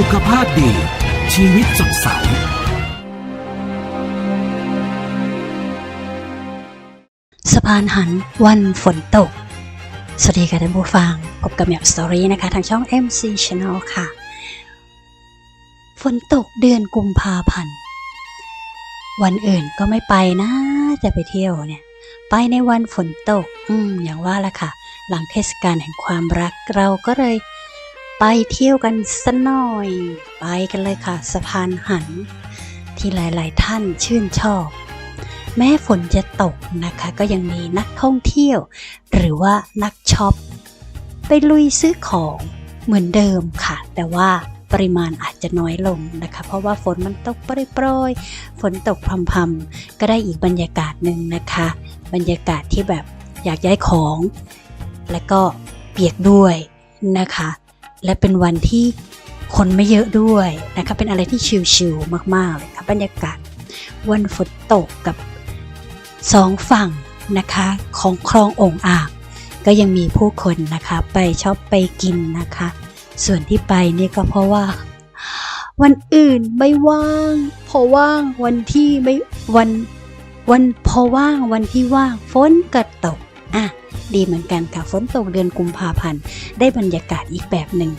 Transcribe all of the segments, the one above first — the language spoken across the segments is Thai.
สุขภาพดี ชีวิตสดใสสะพานหันวันฝนตก สวัสดีค่ะท่านผู้ฟัง พบกับแมวสตอรี่นะคะ ทางช่อง MC Channel ค่ะ ฝนตกเดือนกุมภาพันธ์ วันอื่นก็ไม่ไปนะ จะไปเที่ยวเนี่ย ไปในวันฝนตก อืม อย่างว่าละค่ะ หลังเทศกาลแห่งความรักเราก็เลย ไปเที่ยวกันสักหน่อย ไปกันเลยค่ะสะพานหัน ที่หลายๆท่านชื่นชอบ แม้ฝนจะตกนะคะ ก็ยังมีนักท่องเที่ยว หรือว่านักช็อป ไปลุยซื้อของเหมือนเดิมค่ะ แต่ว่าปริมาณอาจจะน้อยลงนะคะ เพราะว่าฝนมันตกโปรยๆฝนตกพรำๆก็ได้อีกบรรยากาศหนึ่งนะคะ บรรยากาศที่แบบอยากย้ายของ และก็เปียกด้วยนะคะ และเป็นวันที่คนไม่เยอะด้วยนะคะเป็นอะไรที่ชิลๆมากๆเลยค่ะบรรยากาศวันฝนตกกับสองฝั่งนะคะของคลององอ่างก็ยังมีผู้คนนะคะไปชอปไปกินนะคะ ส่วนที่ไปนี่ก็เพราะว่า วันอื่นไม่ว่าง พอว่างวันที่ไม่วันวันพอว่างวันที่ว่างฝนก็ตก อะดีเหมือนกันค่ะฝนตกเดือนกุมภาพันธ์ได้บรรยากาศอีกแบบหนึ่ง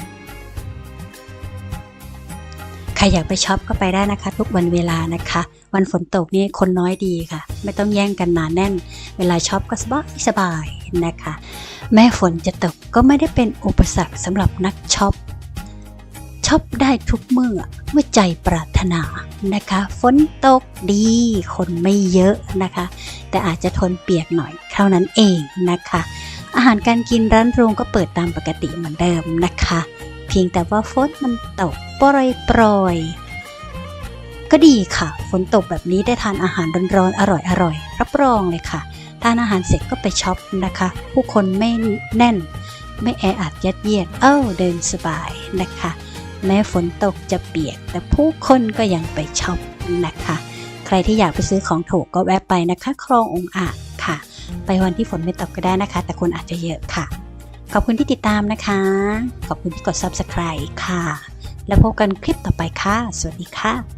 ใครอยากไปช็อปก็ไปได้นะคะ ทุกวันเวลานะคะ วันฝนตกนี่คนน้อยดีค่ะ ไม่ต้องแย่งกันหนาแน่น เวลาช็อปก็สบายสบายนะคะ แม้ฝนจะตกก็ไม่ได้เป็นอุปสรรคสำหรับนักช็อป ช็อปได้ทุกเมื่อเมื่อใจปรารถนานะคะฝนตกดีคนไม่เยอะนะคะ แต่อาจจะทนเปียกหน่อยเท่านั้นเองนะคะ อาหารการกินร้านโรงก็เปิดตามปกติเหมือนเดิมนะคะ เพียงแต่ว่าฝนมันตกโปรยปรยก็ดีค่ะ ฝนตกแบบนี้ได้ทานอาหารร้อนๆอร่อยๆรับรองเลยค่ะทานอาหารเสร็จก็ไปช็อปนะคะ ผู้คนไม่แน่น ไม่แออัดยัดเยียดเอ้าเดินสบายนะคะ แม้ฝนตกจะเปียก แต่ผู้คนก็ยังไปช็อปนะคะ ใครที่อยากไปซื้อของถูกก็แวะไปนะคะ คลององอ่าจค่ะ ไปวันที่ฝนไม่ตกก็ได้นะคะ แต่คนอาจจะเยอะค่ะ ขอบคุณที่ติดตามนะคะ ขอบคุณที่กด subscribe ค่ะ แล้วพบกันคลิปต่อไปค่ะ สวัสดีค่ะ